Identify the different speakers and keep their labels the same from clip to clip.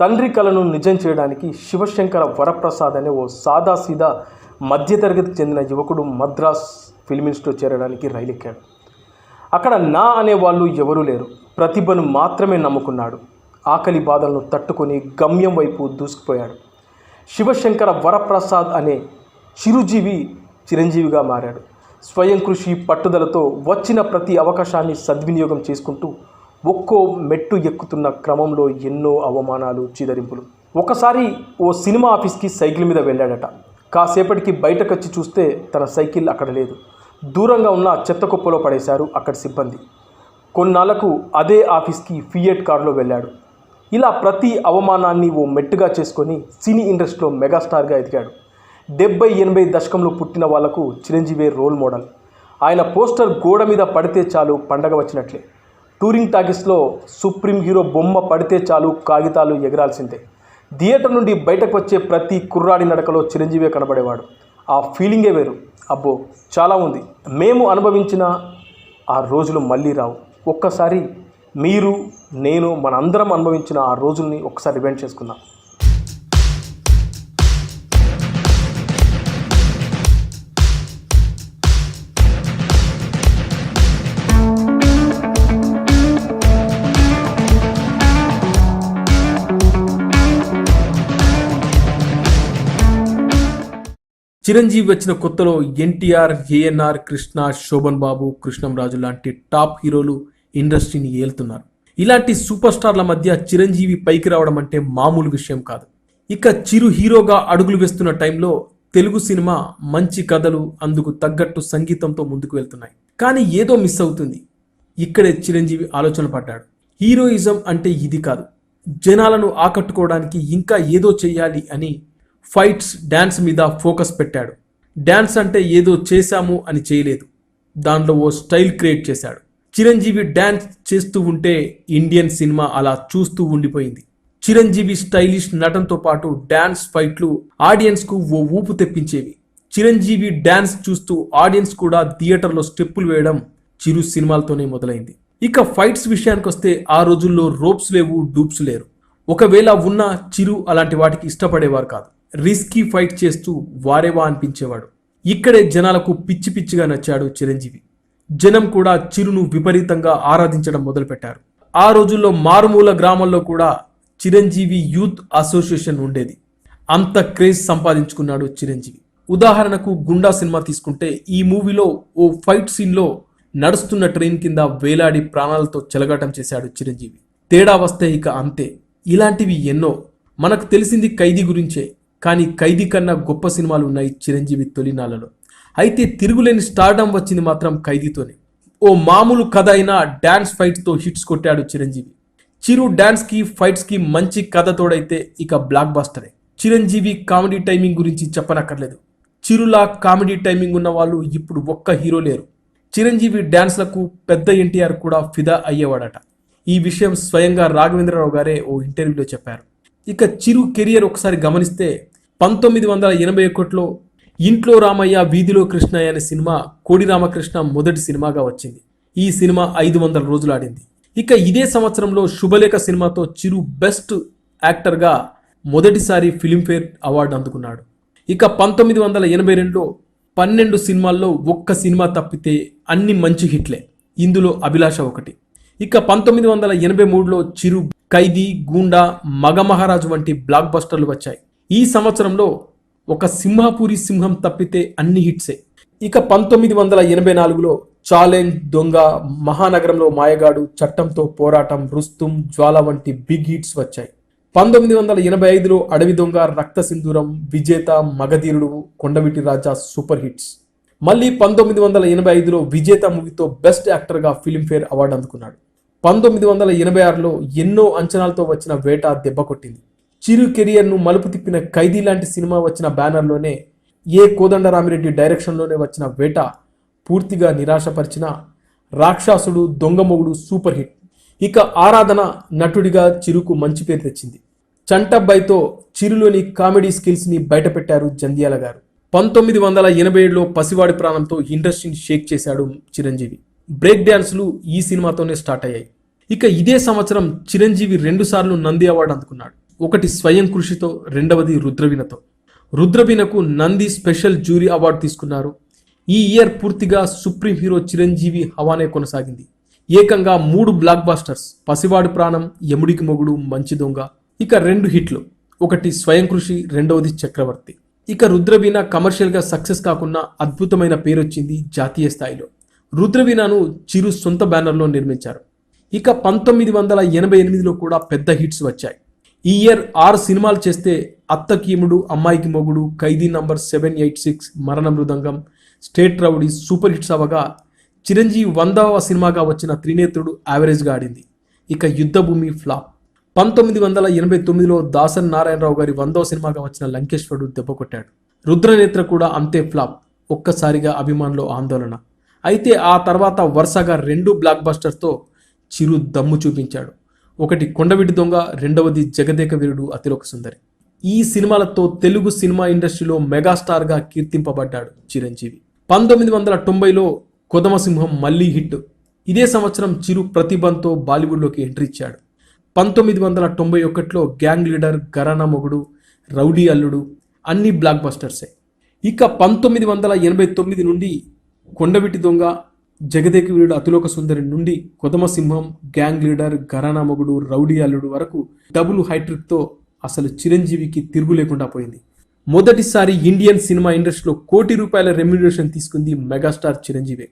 Speaker 1: తండ్రి కలను నిజం చేయడానికి శివశంకర వరప్రసాద్ అనే ఓ సాదాసీదా మధ్యతరగతికి చెందిన యువకుడు మద్రాస్ ఫిల్మ్ ఇన్స్టిట్యూట్ చేరడానికి రైలెక్కాడు. అక్కడ నా అనే వాళ్ళు ఎవరూ లేరు. ప్రతిభను మాత్రమే నమ్ముకున్నాడు. ఆకలి బాధలను తట్టుకొని గమ్యం వైపు దూసుకుపోయాడు. శివశంకర వరప్రసాద్ అనే చిరుజీవి చిరంజీవిగా మారాడు. స్వయం కృషి పట్టుదలతో వచ్చిన ప్రతి అవకాశాన్ని సద్వినియోగం చేసుకుంటూ ఒక్కో మెట్టు ఎక్కుతున్న క్రమంలో ఎన్నో అవమానాలు చిదరింపులు. ఒకసారి ఓ సినిమా ఆఫీస్కి సైకిల్ మీద వెళ్ళాడట. కాసేపటికి బయటకొచ్చి చూస్తే తన సైకిల్ అక్కడ లేదు. దూరంగా ఉన్న చెత్త కుప్పలో పడేశారు అక్కడి సిబ్బంది. కొన్నాళ్ళకు అదే ఆఫీస్కి ఫియట్ కారులో వెళ్ళాడు. ఇలా ప్రతి అవమానాన్ని ఓ మెట్టుగా చేసుకొని సినీ ఇండస్ట్రీలో మెగాస్టార్గా ఎదిగాడు. డెబ్బై ఎనభై దశకంలో పుట్టిన వాళ్ళకు చిరంజీవి రోల్ మోడల్. ఆయన పోస్టర్ గోడ మీద పడితే చాలు పండగ వచ్చినట్లే. టూరింగ్ టాకీస్లో సుప్రీం హీరో బొమ్మ పడితే చాలు కాగితాలు ఎగరాల్సిందే. థియేటర్ నుండి బయటకు వచ్చే ప్రతి కుర్రాడి నడకలో చిరంజీవి కనబడేవాడు. ఆ ఫీలింగే వేరు. అబ్బో చాలా ఉంది. మేము అనుభవించిన ఆ రోజులు మళ్ళీ రావు. ఒక్కసారి మీరు నేను మనందరం అనుభవించిన ఆ రోజుల్ని ఒకసారి రివెంట్ చేసుకుందాం. చిరంజీవి వచ్చిన కొత్తలో ఎన్టీఆర్ ఏఎన్ఆర్ కృష్ణ శోభన్ బాబు కృష్ణంరాజు లాంటి టాప్ హీరోలు ఇండస్ట్రీని ఏలుతున్నారు. ఇలాంటి సూపర్ స్టార్ల మధ్య చిరంజీవి పైకి రావడం అంటే మామూలు విషయం కాదు. ఇక చిరు హీరోగా అడుగులు వేస్తున్న టైంలో తెలుగు సినిమా మంచి కథలు అందుకు తగ్గట్టు సంగీతంతో ముందుకు వెళ్తున్నాయి. కానీ ఏదో మిస్ అవుతుంది. ఇక్కడే చిరంజీవి ఆలోచన పడ్డాడు. హీరోయిజం అంటే ఇది కాదు. జనాలను ఆకట్టుకోవడానికి ఇంకా ఏదో చెయ్యాలి అని ఫైట్స్ డ్యాన్స్ మీద ఫోకస్ పెట్టాడు. డ్యాన్స్ అంటే ఏదో చేశాము అని చేయలేదు. దాంట్లో ఓ స్టైల్ క్రియేట్ చేశాడు. చిరంజీవి డ్యాన్స్ చేస్తూ ఉంటే ఇండియన్ సినిమా అలా చూస్తూ ఉండిపోయింది. చిరంజీవి స్టైలిష్ నటనతో పాటు డ్యాన్స్ ఫైట్లు ఆడియన్స్కు ఓ ఊపు తెప్పించేవి. చిరంజీవి డ్యాన్స్ చూస్తూ ఆడియన్స్ కూడా థియేటర్లో స్టెప్పులు వేయడం చిరు సినిమాలతోనే మొదలైంది. ఇక ఫైట్స్ విషయానికి వస్తే ఆ రోజుల్లో రోప్స్ లేవు డూప్స్ లేరు. ఒకవేళ ఉన్న చిరు అలాంటి వాటికి ఇష్టపడేవారు కాదు. రిస్కీ ఫైట్ చేస్తూ వారేవా అనిపించేవాడు. ఇక్కడే జనాలకు పిచ్చి పిచ్చిగా నచ్చాడు చిరంజీవి. జనం కూడా చిరును విపరీతంగా ఆరాధించడం మొదలుపెట్టారు. ఆ రోజుల్లో మారుమూల గ్రామంలో కూడా చిరంజీవి యూత్ అసోసియేషన్ ఉండేది. అంత క్రేజ్ సంపాదించుకున్నాడు చిరంజీవి. ఉదాహరణకు గుండా సినిమా తీసుకుంటే ఈ మూవీలో ఓ ఫైట్ సీన్లో నడుస్తున్న ట్రైన్ కింద వేలాడి ప్రాణాలతో చెలగాటం చేశాడు చిరంజీవి. తేడా వస్తే ఇక అంతే. ఇలాంటివి ఎన్నో. మనకు తెలిసింది ఖైదీ గురించే. కానీ ఖైదీ కన్నా గొప్ప సినిమాలు ఉన్నాయి చిరంజీవి తొలినాళ్ళలో అయితే తిరుగులేని స్టార్డమ్ వచ్చింది మాత్రం ఖైదీతోనే. ఓ మామూలు కథ అయినా డ్యాన్స్ ఫైట్స్తో హిట్స్ కొట్టాడు చిరంజీవి. చిరు డ్యాన్స్కి ఫైట్స్కి మంచి కథ తోడైతే ఇక బ్లాక్ బాస్టరే. చిరంజీవి కామెడీ టైమింగ్ గురించి చెప్పనక్కర్లేదు. చిరులా కామెడీ టైమింగ్ ఉన్న వాళ్ళు ఇప్పుడు ఒక్క హీరో లేరు. చిరంజీవి డ్యాన్స్లకు పెద్ద ఎన్టీఆర్ కూడా ఫిదా అయ్యేవాడట. ఈ విషయం స్వయంగా రాఘవేంద్రరావు గారే ఓ ఇంటర్వ్యూలో చెప్పారు. ఇక చిరు కెరియర్ ఒకసారి గమనిస్తే పంతొమ్మిది వందల ఎనభై ఒకటిలో ఇంట్లో రామయ్య వీధిలో కృష్ణయ్య అనే సినిమా కోడి రామకృష్ణ మొదటి సినిమాగా వచ్చింది. ఈ సినిమా ఐదు వందల రోజులు ఆడింది. ఇక ఇదే సంవత్సరంలో శుభలేఖ సినిమాతో చిరు బెస్ట్ యాక్టర్గా మొదటిసారి ఫిలింఫేర్ అవార్డు అందుకున్నాడు. ఇక పంతొమ్మిది వందల ఎనభై రెండులో పన్నెండు సినిమాల్లో ఒక్క సినిమా తప్పితే అన్ని మంచి హిట్లే. ఇందులో అభిలాష ఒకటి. ఇక పంతొమ్మిది వందల ఎనభై మూడులో చిరు ఖైదీ గూండా మగమహారాజు వంటి బ్లాక్ బస్టర్లు వచ్చాయి. ఈ సంవత్సరంలో ఒక సింహపూరి సింహం తప్పితే అన్ని హిట్సే. ఇక పంతొమ్మిది వందల ఎనభై నాలుగులో ఛాలెంజ్ దొంగ మహానగరంలో మాయగాడు చట్టంతో పోరాటం రుస్తుం జ్వాల వంటి బిగ్ హిట్స్ వచ్చాయి. పంతొమ్మిది వందల ఎనభై ఐదులో అడవి దొంగ రక్త సింధూరం విజేత మగధీరుడు కొండవిటి రాజా సూపర్ హిట్స్ మళ్ళీ పంతొమ్మిది వందల ఎనభై ఐదులో విజేత మూవీతో బెస్ట్ యాక్టర్గా ఫిల్మ్ఫేర్ అవార్డు అందుకున్నాడు. పంతొమ్మిది వందల ఎనభై ఆరులో ఎన్నో అంచనాలతో వచ్చిన వేట దెబ్బ కొట్టింది. చిరు కెరియర్ను మలుపు తిప్పిన ఖైదీ లాంటి సినిమా వచ్చిన బ్యానర్లోనే ఏ కోదండరామిరెడ్డి డైరెక్షన్లోనే వచ్చిన వేట పూర్తిగా నిరాశపరిచిన రాక్షసుడు దొంగమొగుడు సూపర్ హిట్. ఇక ఆరాధన నటుడిగా చిరుకు మంచి పేరు తెచ్చింది. చంటబ్బాయితో చిరులోని కామెడీ స్కిల్స్ని బయటపెట్టారు జంధ్యాల గారు. పంతొమ్మిది వందల ఎనభై ఏడులో పసివాడి ప్రాణంతో ఇండస్ట్రీని షేక్ చేశాడు చిరంజీవి. బ్రేక్ డ్యాన్స్లు ఈ సినిమాతోనే స్టార్ట్ అయ్యాయి. ఇక ఇదే సంవత్సరం చిరంజీవి రెండుసార్లు నంది అవార్డు అందుకున్నాడు. ఒకటి స్వయం కృషితో రెండవది రుద్రవీణతో. రుద్రవీణకు నంది స్పెషల్ జ్యూరీ అవార్డు తీసుకున్నారు. ఈ ఇయర్ పూర్తిగా సుప్రీం హీరో చిరంజీవి హవానే కొనసాగింది. ఏకంగా మూడు బ్లాక్ బాస్టర్స్ పసివాడి ప్రాణం యముడికి మొగుడు మంచి దొంగ ఇక రెండు హిట్లు. ఒకటి స్వయం కృషి రెండవది చక్రవర్తి. ఇక రుద్రవీణ కమర్షియల్గా సక్సెస్ కాకుండా అద్భుతమైన పేరు వచ్చింది జాతీయ స్థాయిలో. రుద్రవీణను చిరు సొంత బ్యానర్లో నిర్మించారు. ఇక పంతొమ్మిది వందల ఎనభై ఎనిమిదిలో కూడా పెద్ద హిట్స్ వచ్చాయి. ఈ ఇయర్ ఆరు సినిమాలు చేస్తే అత్తకీముడు Ammayiki Mogudu Khaidi number seven eight six Marana Mrudangam state rowdy super hits అవగా Chiranjeevi వందవ సినిమాగా వచ్చిన త్రినేత్రుడు యావరేజ్గా ఆడింది. ఇక యుద్ధభూమి ఫ్లాప్. పంతొమ్మిది వందల ఎనభై తొమ్మిదిలో దాసన్ నారాయణరావు గారి వందవ సినిమాగా వచ్చిన లంకేశ్వరుడు దెబ్బ కొట్టాడు. రుద్రనేత్ర కూడా అంతే ఫ్లాప్ ఒక్కసారిగా అభిమానులు ఆందోళన. అయితే ఆ తర్వాత వరుసగా రెండు బ్లాక్ బస్టర్స్తో చిరు దమ్ము చూపించాడు. ఒకటి కొండవిటి దొంగ రెండవది జగదేక వీరుడు అతిలోక సుందరి. ఈ సినిమాలతో తెలుగు సినిమా ఇండస్ట్రీలో మెగాస్టార్గా కీర్తింపబడ్డాడు చిరంజీవి. పంతొమ్మిది వందల తొంభైలో కొదమసింహం మళ్ళీ హిట్. ఇదే సంవత్సరం చిరు ప్రతిభంతో బాలీవుడ్లోకి ఎంట్రీ ఇచ్చాడు. పంతొమ్మిది వందల తొంభై ఒకటిలో గ్యాంగ్ లీడర్ గరానా మొగుడు రౌడీ అల్లుడు అన్ని బ్లాక్ బస్టర్సే. ఇక పంతొమ్మిది వందల ఎనభై తొమ్మిది నుండి కొండవిటి దొంగ జగదేక వీరుడు అతిలోక సుందరి నుండి కొదమసింహం గ్యాంగ్ లీడర్ ఘరానా మొగుడు రౌడీ అల్లుడు వరకు డబుల్ హైట్రిక్తో అసలు చిరంజీవికి తిరుగు లేకుండా పోయింది. మొదటిసారి ఇండియన్ సినిమా ఇండస్ట్రీలో కోటి రూపాయల రెమ్యునరేషన్ తీసుకుంది megastar Chiranjeevi.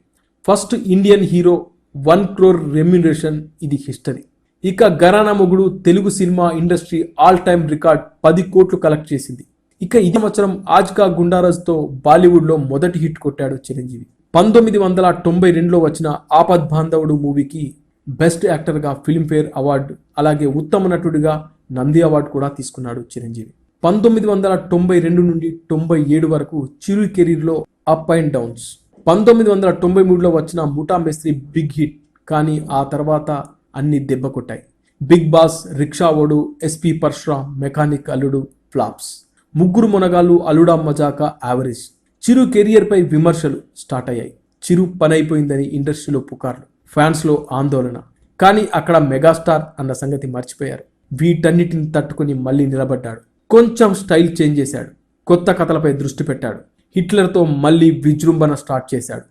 Speaker 1: First Indian hero one crore remuneration ఇది హిస్టరీ. ఇక Gharana Mogudu Telugu cinema industry all time record పది కోట్లు కలెక్ట్ చేసింది. ఇక ఈ సంవత్సరం ఆజ్కా గుండారాజ్తో బాలీవుడ్లో మొదటి హిట్ కొట్టాడు చిరంజీవి. పంతొమ్మిది వందల తొంభై రెండులో వచ్చిన ఆపద్ బాంధవుడు మూవీకి బెస్ట్ యాక్టర్గా ఫిల్మ్ఫేర్ అవార్డు అలాగే ఉత్తమ నటుడిగా నంది అవార్డు కూడా తీసుకున్నాడు చిరంజీవి. పంతొమ్మిది వందల తొంభై రెండు నుండి తొంభై ఏడు వరకు చిరు కెరీర్లో అప్ అండ్ డౌన్స్. పంతొమ్మిది వందల తొంభై మూడులో వచ్చిన ముఠా మేస్త్రి బిగ్ హిట్ కానీ ఆ తర్వాత అన్ని దెబ్బ కొట్టాయి. Big boss Rikshavodu SP Parasuram mechanic Alludu flops. Mugguru Monagallu అలుడా మజాక average. చిరు కెరియర్పై విమర్శలు స్టార్ట్ అయ్యాయి. చిరు పని అయిపోయిందని ఇండస్ట్రీలో పుకార్లు ఫ్యాన్స్లో ఆందోళన. కానీ అక్కడ మెగాస్టార్ అన్న సంగతి మర్చిపోయారు. వీటన్నిటిని తట్టుకుని మళ్ళీ నిలబడ్డాడు. కొంచెం స్టైల్ చేంజ్ చేశాడు. కొత్త కథలపై దృష్టి పెట్టాడు. హిట్లర్తో మళ్ళీ విజృంభణ స్టార్ట్ చేశాడు.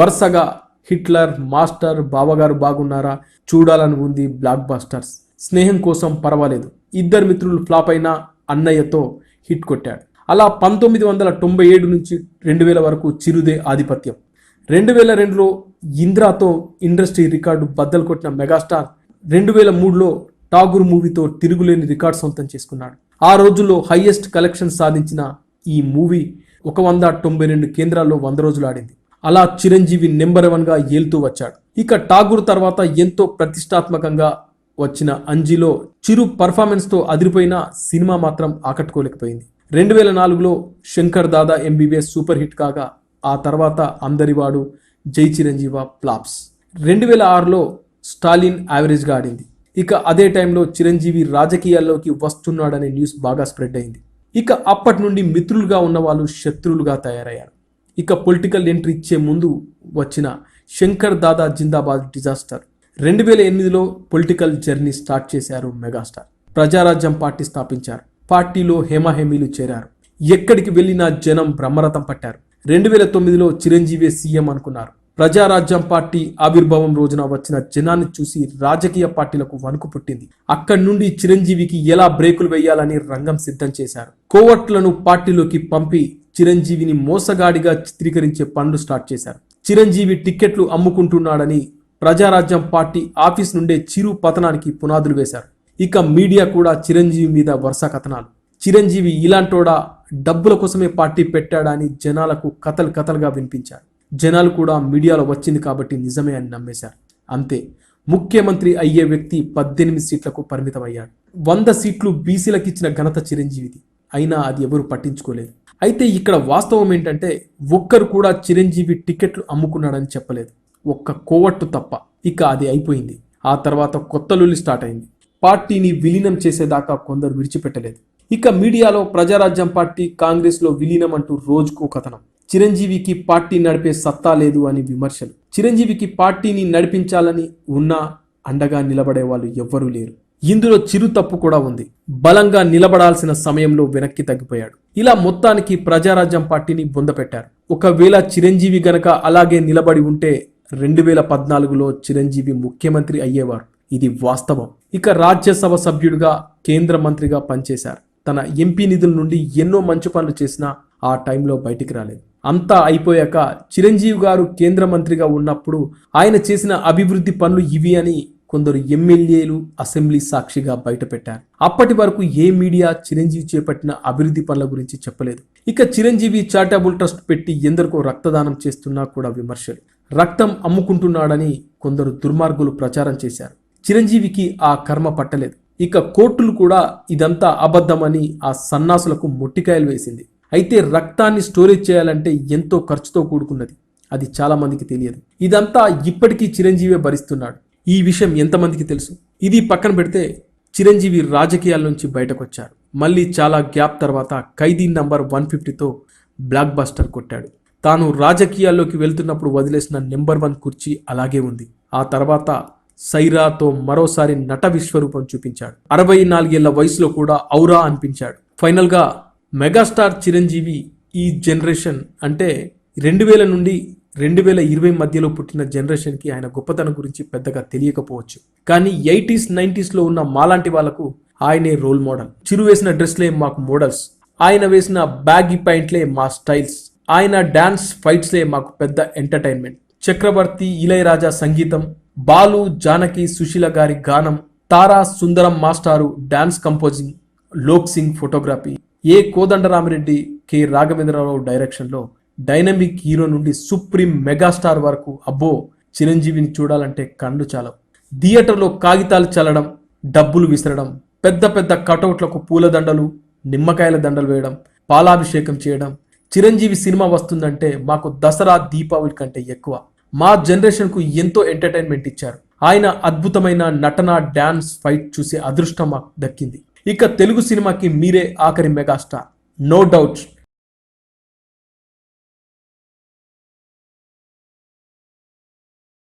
Speaker 1: వరుసగా హిట్లర్ మాస్టర్ బావగారు బాగున్నారా? చూడాలని ఉంది బ్లాక్ బాస్టర్స్. స్నేహం కోసం పర్వాలేదు. ఇద్దరు మిత్రులు ఫ్లాప్ అయినా అన్నయ్యతో హిట్ కొట్టాడు. అలా పంతొమ్మిది వందల తొంభై ఏడు నుంచి రెండు వేల వరకు చిరుదే ఆధిపత్యం. రెండు వేల రెండులో ఇంద్రాతో ఇండస్ట్రీ రికార్డు బద్దలు కొట్టిన మెగాస్టార్ రెండు వేల మూడులో టాగూర్ మూవీతో తిరుగులేని రికార్డు సొంతం చేసుకున్నాడు. ఆ రోజుల్లో హైయెస్ట్ కలెక్షన్ సాధించిన ఈ మూవీ ఒక వంద తొంభై రెండు కేంద్రాల్లో వంద రోజులు ఆడింది. అలా చిరంజీవి నెంబర్ వన్గా ఏలుతూ వచ్చాడు. ఇక ఠాగూర్ తర్వాత ఎంతో ప్రతిష్టాత్మకంగా వచ్చిన అంజీలో చిరు పర్ఫార్మెన్స్తో అదిరిపోయిన సినిమా మాత్రం ఆకట్టుకోలేకపోయింది. రెండు వేల నాలుగులో Shankar Dada MBBS super hit కాగా ఆ తర్వాత అందరివాడు జై చిరంజీవ ప్లాప్స్ రెండు వేల ఆరులో స్టాలిన్ యావరేజ్గా ఆడింది. ఇక అదే టైంలో చిరంజీవి రాజకీయాల్లోకి వస్తున్నాడనే న్యూస్ బాగా స్ప్రెడ్ అయింది. ఇక అప్పటి నుండి మిత్రులుగా ఉన్న వాళ్ళు శత్రువులుగా తయారయ్యారు. ఇక పొలిటికల్ ఎంట్రీ ఇచ్చే ముందు వచ్చిన శంకర్ దాదా జిందాబాద్ డిజాస్టర్. రెండు వేల ఎనిమిదిలో పొలిటికల్ జర్నీ స్టార్ట్ చేశారు మెగాస్టార్. ప్రజారాజ్యం పార్టీ స్థాపించారు. పార్టీలో హేమాహేమీలు చేరారు. ఎక్కడికి వెళ్ళినా జనం బ్రహ్మరథం పట్టారు. రెండు వేల తొమ్మిదిలో చిరంజీవి సీఎం అనుకున్నారు. ప్రజారాజ్యం పార్టీ ఆవిర్భావం రోజున వచ్చిన జనాన్ని చూసి రాజకీయ పార్టీలకు వణుకు పుట్టింది. అక్కడి నుండి చిరంజీవికి ఎలా బ్రేకులు వేయాలని రంగం సిద్ధం చేశారు. కోవట్లను పార్టీలోకి పంపి చిరంజీవిని మోసగాడిగా చిత్రీకరించే పనులు స్టార్ట్ చేశారు. చిరంజీవి టిక్కెట్లు అమ్ముకుంటున్నాడని ప్రజారాజ్యం పార్టీ ఆఫీస్ నుండే చిరు పతనానికి పునాదులు వేశారు. ఇక మీడియా కూడా చిరంజీవి మీద వరుస కథనాలు. చిరంజీవి ఇలాంటోడా డబ్బుల కోసమే పార్టీ పెట్టాడని జనాలకు కథలు కథలుగా వినిపించారు. జనాలు కూడా మీడియాలో వచ్చింది కాబట్టి నిజమే అని నమ్మేశారు. అంతే ముఖ్యమంత్రి అయ్యే వ్యక్తి పద్దెనిమిది సీట్లకు పరిమితమయ్యాడు. వంద సీట్లు బీసీలకు ఇచ్చిన ఘనత చిరంజీవిది. అయినా అది ఎవరు పట్టించుకోలేదు. అయితే ఇక్కడ వాస్తవం ఏంటంటే ఒక్కరు కూడా చిరంజీవి టికెట్లు అమ్ముకున్నాడని చెప్పలేదు. ఒక్క కోవట్టు తప్ప. ఇక అది అయిపోయింది. ఆ తర్వాత కొత్త లొల్లి స్టార్ట్ అయింది. పార్టీని విలీనం చేసేదాకా కొందరు విడిచిపెట్టలేదు. ఇక మీడియాలో ప్రజారాజ్యం పార్టీ కాంగ్రెస్లో విలీనం అంటూ రోజుకు కథనం. చిరంజీవికి పార్టీ నడిపే సత్తా లేదు అని విమర్శలు. చిరంజీవికి పార్టీని నడిపించాలని ఉన్నా అండగా నిలబడే వాళ్ళు ఎవ్వరూ లేరు. ఇందులో చిరు తప్పు కూడా ఉంది. బలంగా నిలబడాల్సిన సమయంలో వెనక్కి తగ్గిపోయాడు. ఇలా మొత్తానికి ప్రజారాజ్యం పార్టీని బొందపెట్టారు. ఒకవేళ చిరంజీవి గనక అలాగే నిలబడి ఉంటే రెండు వేల పద్నాలుగులో చిరంజీవి ముఖ్యమంత్రి అయ్యేవారు. ఇది వాస్తవం. ఇక రాజ్యసభ సభ్యుడిగా కేంద్ర మంత్రిగా పనిచేశారు. తన ఎంపీ నిధుల నుండి ఎన్నో మంచి పనులు చేసినా ఆ టైంలో బయటికి రాలేదు. అంతా అయిపోయాక చిరంజీవి గారు కేంద్ర మంత్రిగా ఉన్నప్పుడు ఆయన చేసిన అభివృద్ధి పనులు ఇవి అని కొందరు ఎమ్మెల్యేలు అసెంబ్లీ సాక్షిగా బయటపెట్టారు. అప్పటి వరకు ఏ మీడియా చిరంజీవి చేపట్టిన అభివృద్ధి పనుల గురించి చెప్పలేదు. ఇక చిరంజీవి చారిటబుల్ ట్రస్ట్ పెట్టి ఎందరికో రక్తదానం చేస్తున్నా కూడా విమర్శలు. రక్తం అమ్ముకుంటున్నాడని కొందరు దుర్మార్గులు ప్రచారం చేశారు. చిరంజీవికి ఆ కర్మ పట్టలేదు. ఇక కోర్టులు కూడా ఇదంతా అబద్ధమని ఆ సన్నాసులకు మొట్టికాయలు వేసింది. అయితే రక్తాన్ని స్టోరేజ్ చేయాలంటే ఎంతో ఖర్చుతో కూడుకున్నది. అది చాలా మందికి తెలియదు. ఇదంతా ఇప్పటికీ చిరంజీవే భరిస్తున్నాడు. ఈ విషయం ఎంతమందికి తెలుసు? ఇది పక్కన పెడితే చిరంజీవి రాజకీయాల నుంచి బయటకొచ్చారు మళ్ళీ చాలా గ్యాప్ తర్వాత ఖైదీ నంబర్ వన్ ఫిఫ్టీతో బ్లాక్ బస్టర్ కొట్టాడు. తాను రాజకీయాల్లోకి వెళ్తున్నప్పుడు వదిలేసిన నెంబర్ వన్ కుర్చీ అలాగే ఉంది. ఆ తర్వాత సైరాతో మరోసారి నట విశ్వరూపం చూపించాడు. అరవై నాలుగేళ్ళ వయసులో కూడా ఔరా అనిపించాడు. ఫైనల్గా మెగాస్టార్ చిరంజీవి ఈ జనరేషన్ అంటే రెండు వేల నుండి రెండు వేల ఇరవై మధ్యలో పుట్టిన జనరేషన్కి ఆయన గొప్పతనం గురించి పెద్దగా తెలియకపోవచ్చు. కానీ ఎయిటీస్ నైంటీస్లో ఉన్న మాలాంటి వాళ్ళకు ఆయనే రోల్ మోడల్. చిరు వేసిన డ్రెస్లే మాకు మోడల్స్. ఆయన వేసిన బ్యాగీ పాయింట్లే మా స్టైల్స్. ఆయన డ్యాన్స్ ఫైట్స్లే మాకు పెద్ద ఎంటర్టైన్మెంట్. చక్రవర్తి ఇళయరాజా సంగీతం బాలు జానకి సుశీల గారి గానం తారా సుందరం మాస్టారు dance composing Lok Singh photography. A Kodandaramireddy K Raghavendrarao డైరెక్షన్లో డైనమిక్ హీరో నుండి సుప్రీం మెగాస్టార్ వరకు అబ్బో చిరంజీవిని చూడాలంటే కళ్ళు చాలవు. థియేటర్లో కాగితాలు చల్లడం డబ్బులు విసరడం పెద్ద పెద్ద కటౌట్లకు పూలదండలు నిమ్మకాయల దండలు వేయడం పాలాభిషేకం చేయడం చిరంజీవి సినిమా వస్తుందంటే మాకు దసరా దీపావళి కంటే ఎక్కువ. మా జనరేషన్కు ఎంతో ఎంటర్టైన్మెంట్ ఇచ్చారు. ఆయన అద్భుతమైన నటన డ్యాన్స్ ఫైట్ చూసే అదృష్టం మాకు దక్కింది. ఇక తెలుగు సినిమాకి మీరే ఆఖరి మెగాస్టార్. No doubt.